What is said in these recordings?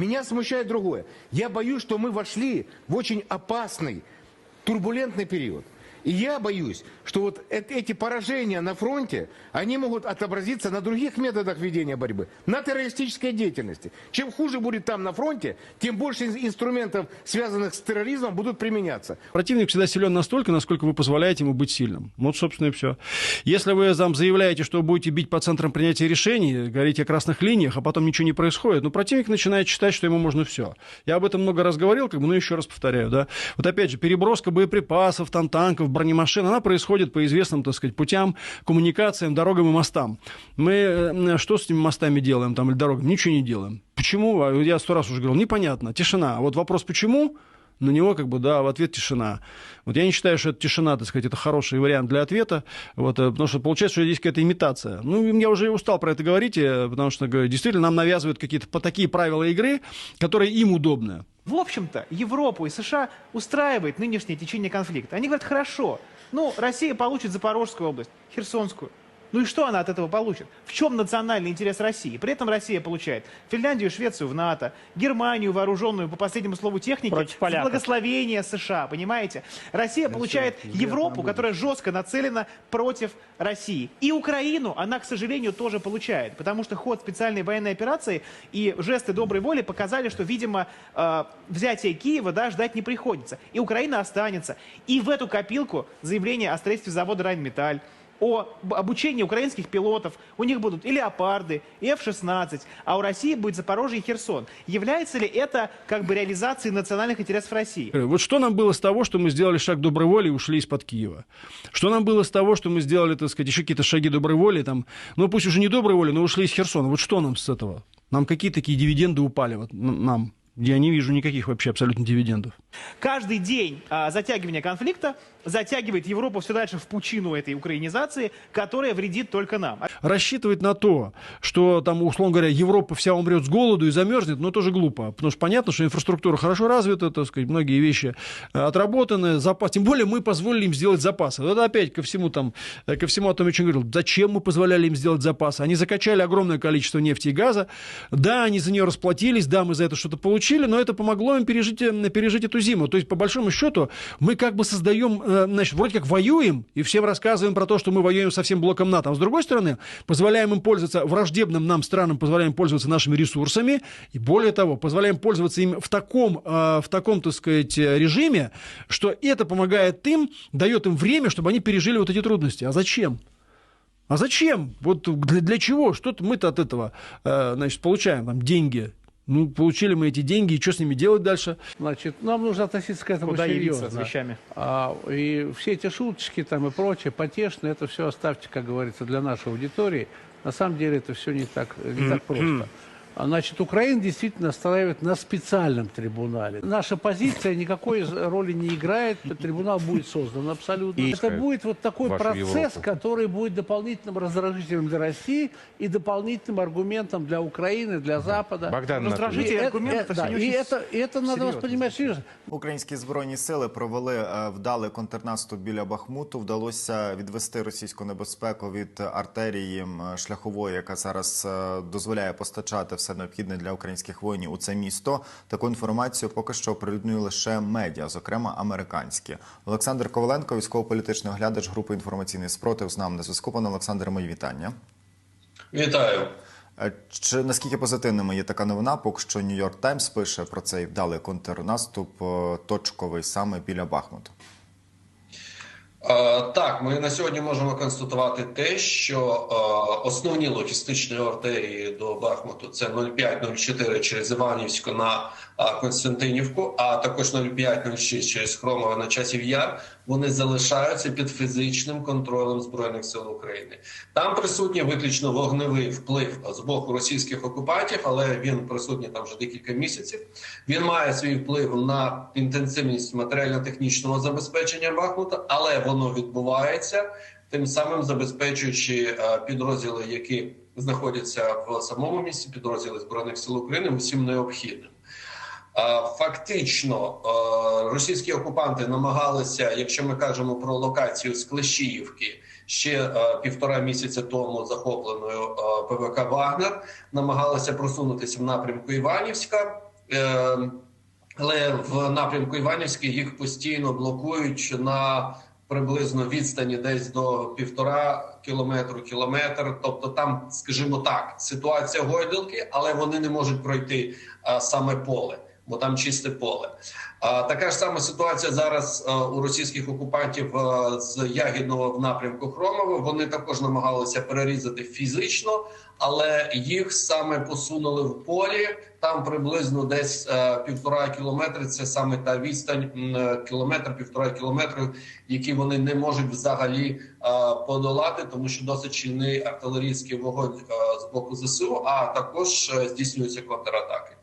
Меня смущает другое. Я боюсь, что мы вошли в очень опасный, турбулентный период. И я боюсь, что вот эти поражения на фронте, они могут отобразиться на других методах ведения борьбы, на террористической деятельности. Чем хуже будет там на фронте, тем больше ин- инструментов, связанных с терроризмом, будут применяться. Противник всегда силен настолько, насколько вы позволяете ему быть сильным. Вот, собственно, и все. Если вы там заявляете, что будете бить по центрам принятия решений, говорите о красных линиях, а потом ничего не происходит, ну, противник начинает считать, что ему можно все. Я об этом много раз говорил, как бы, но еще раз повторяю, да. Вот опять же, переброска боеприпасов, там, танков, бронемашин, она происходит по известным, так сказать, путям, коммуникациям, дорогам и мостам. Мы э, что с этими мостами делаем, там, или дорогами? Ничего не делаем. Почему? А Я сто раз уже говорил, непонятно. Тишина. А вот вопрос, почему? На него как бы, да, в ответ тишина. Вот я не считаю, что это тишина, так сказать, это хороший вариант для ответа, вот, э, потому что получается, что здесь какая-то имитация. Ну, я уже устал про это говорить, э, потому что говорю, действительно нам навязывают какие-то такие правила игры, которые им удобны. В общем-то, Европу и США устраивает нынешнее течение конфликта. Они говорят, хорошо, ну, Россия получит Запорожскую область, Херсонскую. Ну и что она от этого получит? В чем национальный интерес России? При этом Россия получает Финляндию и Швецию в НАТО, Германию, вооруженную, по последнему слову техники, благословения США, понимаете? Россия получает Европу, которая жестко нацелена против России. И Украину она, к сожалению, тоже получает, потому что ход специальной военной операции и жесты доброй воли показали, что, видимо, э, взятие Киева да, ждать не приходится. И Украина останется. И в эту копилку заявление о строительстве завода «Райнметаль», о обучении украинских пилотов. У них будут и «Леопарды», и F-16, а у России будет Запорожье и Херсон. Является ли это как бы реализацией национальных интересов России? Говорю, Вот что нам было с того, что мы сделали шаг доброй воли и ушли из-под Киева? Что нам было с того, что мы сделали, так сказать, еще какие-то шаги доброй воли, там, ну пусть уже не доброй воли, но ушли из Херсона? Вот что нам с этого? Нам какие такие дивиденды упали вот, нам? Я не вижу никаких вообще абсолютно дивидендов. Каждый день а, затягивания конфликта затягивает Европу все дальше в пучину этой украинизации, которая вредит только нам. Рассчитывать на то, что там, условно говоря, Европа вся умрет с голоду и замерзнет, ну, тоже глупо. Потому что понятно, что инфраструктура хорошо развита, так сказать, многие вещи э, отработаны, запас. Тем более мы позволили им сделать запасы. Это опять ко всему там, э, ко всему о том, о чем говорил. Зачем мы позволяли им сделать запасы? Они закачали огромное количество нефти и газа. Да, они за нее расплатились, да, мы за это что-то получили, но это помогло им пережить, э, пережить эту зиму. То есть, по большому счету, мы как бы создаем, значит, вроде как воюем, и всем рассказываем про то, что мы воюем со всем блоком НАТО. А с другой стороны, позволяем им пользоваться, враждебным нам странам позволяем пользоваться нашими ресурсами, и более того, позволяем пользоваться им в таком, э, в таком, так сказать, э, режиме, что это помогает им, дает им время, чтобы они пережили вот эти трудности. А зачем? А зачем? Вот для, для чего? Что-то мы-то от этого, э, значит, получаем там деньги. Ну, получили мы эти деньги, и что с ними делать дальше? Значит, нам нужно относиться к этому Куда серьезно. с вещами? А, и все эти шуточки там и прочее, потешные, это все оставьте, как говорится, для нашей аудитории. На самом деле это все не так, не так просто. А, Значит, Украина действительно настраивает на специальном трибунале. Наша позиция никакой роли не играет. Трибунал будет создан абсолютно. И- Это будет вот такой Вашу процесс, Европу. который будет дополнительным раздражителем для России и дополнительным аргументом для Украины, для Запада. Богдан Раздражитель И аргумент, э, это да, все не и очень это, и это надо серьезно воспринимать серьезно. Українські збройні сили провели е, вдалий контрнаступ біля Бахмуту. Вдалося відвести російську небезпеку від артерії м, шляхової, яка зараз е, дозволяє постачати все необхідне для українських воїнів у це місто. Таку інформацію поки що оприлюднює лише медіа, зокрема американські. Олександр Коваленко, військово-політичний оглядач групи інформаційний спротив, з нами на зв'язку. Пане Олександре, мої вітання. Вітаю. Е, Чи наскільки позитивними є така новина? Поки що Нью-Йорк Таймс пише про цей вдалий контрнаступ е, точковий саме біля Бахмуту. Е, Так, ми на сьогодні можемо констатувати те, що е, основні логістичні артерії до Бахмуту це 05-04 через Іванівську на е, Константинівку, а також 05-06 через Хромове на часів Яр. Вони залишаються під фізичним контролем збройних сил України. Там присутній виключно вогневий вплив з боку російських окупантів, але він присутній там вже декілька місяців. Він має свій вплив на інтенсивність матеріально-технічного забезпечення Бахмута, але воно відбувається тим самим забезпечуючи е, підрозділи, які знаходяться в самому місці, підрозділи збройних сил України, усім необхідним. Фактично, російські окупанти намагалися, якщо ми кажемо про локацію з Клещіївки, ще півтора місяця тому захопленою ПВК Вагнер, намагалися просунутися в напрямку Іванівська. Е, але в напрямку Іванівський їх постійно блокують на приблизно відстані десь до півтора кілометру, кілометр. Тобто, там, скажімо так, ситуація гойдалки, але вони не можуть пройти саме поле, бо там чисте поле. А, така ж сама ситуація зараз у російських окупантів з Ягідного в напрямку Хромово. Вони також намагалися перерізати фізично, але їх саме посунули в полі. Там приблизно десь е, півтора кілометри. Це саме та відстань е, кілометр, півтора кілометри, які вони не можуть взагалі е, подолати, тому що досить щільний артилерійський вогонь е, з боку ЗСУ, а також е, здійснюються контратаки.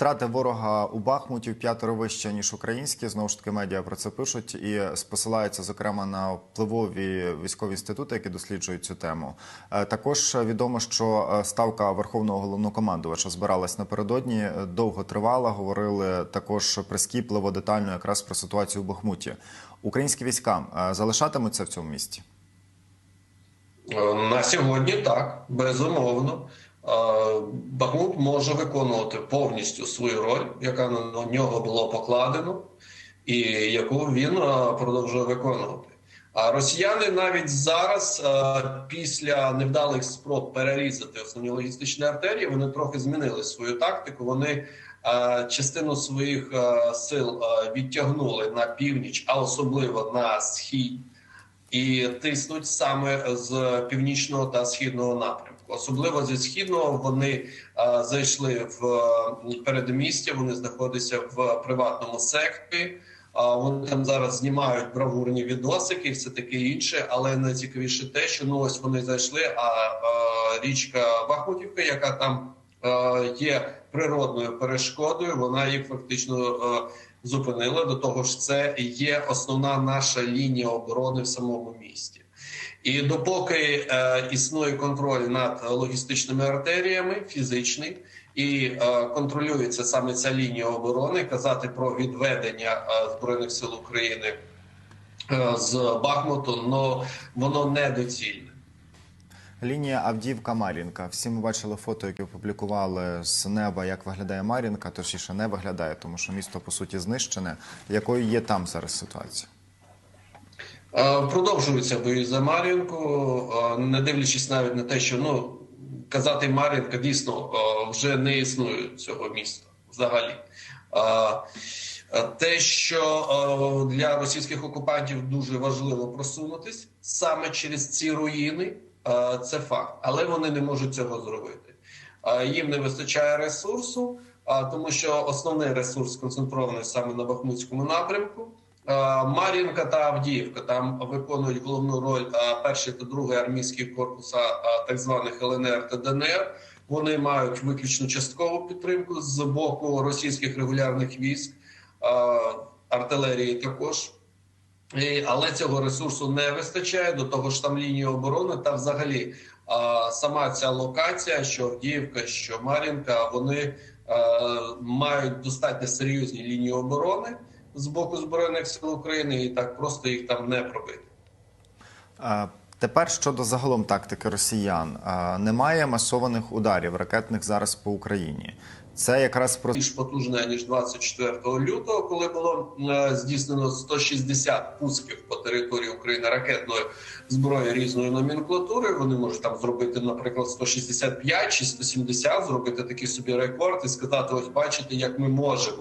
Втрати ворога у Бахмуті в п'ятеро вище ніж українські. Знову ж таки, медіа про це пишуть і посилаються зокрема на впливові військові інститути, які досліджують цю тему. Е, Також відомо, що е, ставка верховного головнокомандувача збиралась напередодні. е, Довго тривала. Говорили також прискіпливо, детально якраз про ситуацію у Бахмуті. Українські війська залишатимуться в цьому місті. На сьогодні так, безумовно. Бахмут може виконувати повністю свою роль, яка на нього було покладено, і яку він продовжує виконувати. А росіяни навіть зараз, після невдалих спроб перерізати основні логістичні артерії, вони трохи змінили свою тактику. Вони частину своїх сил відтягнули на північ, а особливо на схід і тиснуть саме з північного та східного напрямку. Особливо зі східного вони а, зайшли в е, передмістя. Вони знаходяться в приватному секторі. А вони там зараз знімають бравурні відосики, і все таке інше. Але найцікавіше те, що ну ось вони зайшли. А, а річка Бахмутівка, яка там е, є природною перешкодою, вона їх фактично е, зупинила. До того ж, це є основна наша лінія оборони в самому місті. І допоки е, існує контроль над логістичними артеріями, фізичний, і е, контролюється саме ця лінія оборони, казати про відведення е, збройних сил України е, з Бахмуту, но воно недоцільне. Лінія Авдіївка Мар'їнка. Всі ми бачили фото, які опублікували з неба, як виглядає Мар'їнка, точніше не виглядає, тому що місто по суті знищене. Якою є там зараз ситуація? Е, Продовжуються бої за Мар'їнку, е, не дивлячись навіть на те, що ну казати Мар'їнка дійсно е, вже не існує цього міста взагалі. Те, що для російських окупантів дуже важливо просунутись саме через ці руїни, це факт, але вони не можуть цього зробити. Їм не вистачає ресурсу, тому що основний ресурс сконцентрований саме на Бахмутському напрямку. Е, Мар'їнка та Авдіївка там виконують головну роль е, перший та другий армійський корпуса е, так званих ЛНР та ДНР. Вони мають виключно часткову підтримку з боку російських регулярних військ, е, артилерії також. Але цього ресурсу не вистачає до того ж там лінії оборони та взагалі сама ця локація, що Авдіївка, що Мар'їнка, вони мають достатньо серйозні лінії оборони з боку збройних сил України, і так просто їх там не пробити. Е, Тепер щодо загалом тактики росіян, немає масованих ударів ракетних зараз по Україні. Це якраз про більш потужна ніж 24 лютого, коли було е, здійснено 160 пусків по території України ракетної зброї різної номенклатури. Вони можуть там зробити, наприклад, 165 чи 170, зробити такий собі рекорд і сказати: ось бачите, як ми можемо.